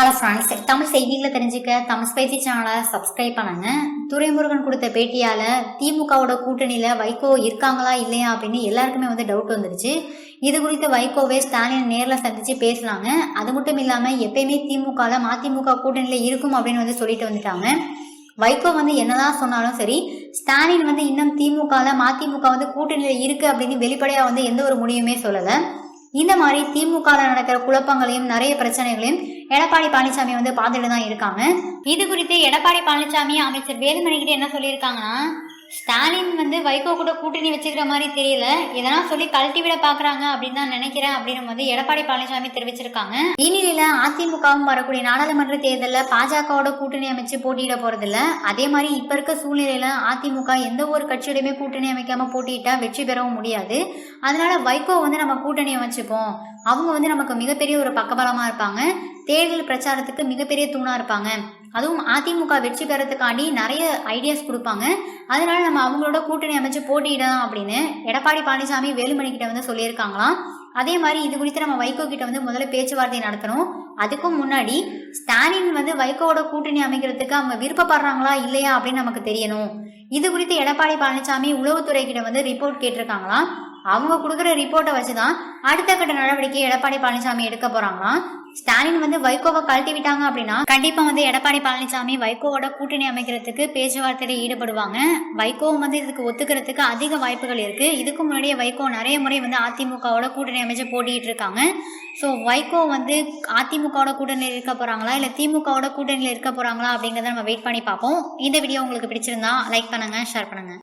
Hello friends Tamil செய்திகளை தெரிஞ்சுக்க தமிழ் பயிற்சி சேனலை சப்ஸ்கிரைப் பண்ணுங்க. துரைமுருகன் கொடுத்த பேட்டியால் திமுகவோட கூட்டணியில் வைகோ இருக்காங்களா இல்லையா அப்படின்னு எல்லாருக்குமே வந்து டவுட் வந்துருச்சு இது குறித்து வைகோவே ஸ்டாலின் நேரில் சந்தித்து பேசுனாங்க அது மட்டும் இல்லாமல் எப்பயுமே திமுகவில் மதிமுக கூட்டணியில் இருக்கும் அப்படின்னு வந்து சொல்லிட்டு வந்துட்டாங்க. வைகோ வந்து என்னதான் சொன்னாலும் சரி ஸ்டாலின் வந்து இன்னும் திமுகவில் மதிமுக வந்து கூட்டணியில் இருக்கு அப்படின்னு வெளிப்படையாக வந்து எந்த ஒரு முடிவுமே சொல்லலை. இந்த மாதிரி திமுகல நடக்கிற குழப்பங்களையும் நிறைய பிரச்சனைகளையும் எடப்பாடி பழனிசாமி வந்து பார்த்துட்டு தான் இருக்காங்க. இது குறித்து எடப்பாடி பழனிசாமி அமைச்சர் வேலுமணி கிட்ட என்ன சொல்லியிருக்காங்கன்னா ஸ்டாலின் வந்து வைகோ கூட கூட்டணி வச்சுக்கிற மாதிரி தெரியல. இதெல்லாம் சொல்லி கழட்டி விட பாக்குறாங்க அப்படின்னு தான் நினைக்கிறேன் அப்படின்னு வந்து எடப்பாடி பழனிசாமி தெரிவிச்சிருக்காங்க. இந்நிலையில அதிமுகவும் வரக்கூடிய நாடாளுமன்ற தேர்தலில் பாஜகவோட கூட்டணி அமைச்சு போட்டியிட போறதில்ல. அதே மாதிரி இப்ப இருக்க சூழ்நிலையில அதிமுக எந்த ஒரு கட்சியோடையுமே கூட்டணி அமைக்காம போட்டியிட்டா வெற்றி பெறவும் முடியாது. அதனால வைகோ வந்து நம்ம கூட்டணி அமைச்சுப்போம். அவங்க வந்து நமக்கு மிகப்பெரிய ஒரு பக்கபலமா இருப்பாங்க. தேர்தல் பிரச்சாரத்துக்கு மிகப்பெரிய தூணா இருப்பாங்க. அதுவும் அதிமுக வெற்றி பெறத்துக்காண்டி நிறைய ஐடியாஸ் கொடுப்பாங்க. அதனால நம்ம அவங்களோட கூட்டணி அமைச்சு போட்டியிடலாம் அப்படின்னு எடப்பாடி பழனிசாமி வேலுமணி கிட்ட வந்து சொல்லியிருக்காங்களாம். அதே மாதிரி இது குறித்து நம்ம வைகோ கிட்ட வந்து முதல்ல பேச்சுவார்த்தை நடத்தணும். அதுக்கும் முன்னாடி ஸ்டாலின் வந்து வைகோவோட கூட்டணி அமைக்கிறதுக்கு அவங்க விருப்பப்படுறாங்களா இல்லையா அப்படின்னு நமக்கு தெரியணும். இது குறித்து எடப்பாடி பழனிசாமி உளவுத்துறை கிட்ட வந்து ரிப்போர்ட் கேட்டிருக்காங்களாம். அவங்க கொடுக்குற ரிப்போர்ட்டை வச்சு தான் அடுத்த கட்ட நடவடிக்கை எடப்பாடி பழனிசாமி எடுக்க போறாங்களாம் ஸ்டாலின் வந்து வைகோவை கழட்டி விட்டாங்க அப்படின்னா கண்டிப்பா வந்து எடப்பாடி பழனிசாமி வைகோவோட கூட்டணி அமைக்கிறதுக்கு பேச்சுவார்த்தையில ஈடுபடுவாங்க. வைகோவும் வந்து இதுக்கு ஒத்துக்கிறதுக்கு அதிக வாய்ப்புகள் இருக்கு. இதுக்கு முன்னாடியே வைகோ நிறைய முறை வந்து அதிமுகவோட கூட்டணி அமைச்சு போட்டிட்டு இருக்காங்க. ஸோ வைகோ வந்து அதிமுகவோட கூட்டணியில் இருக்க போறாங்களா? இல்லை திமுகவோட கூட்டணியில் இருக்க போறாங்களா அப்படிங்கிறத நம்ம வெயிட் பண்ணி பார்ப்போம். இந்த வீடியோ உங்களுக்கு பிடிச்சிருந்தா லைக் பண்ணுங்க ஷேர் பண்ணுங்க.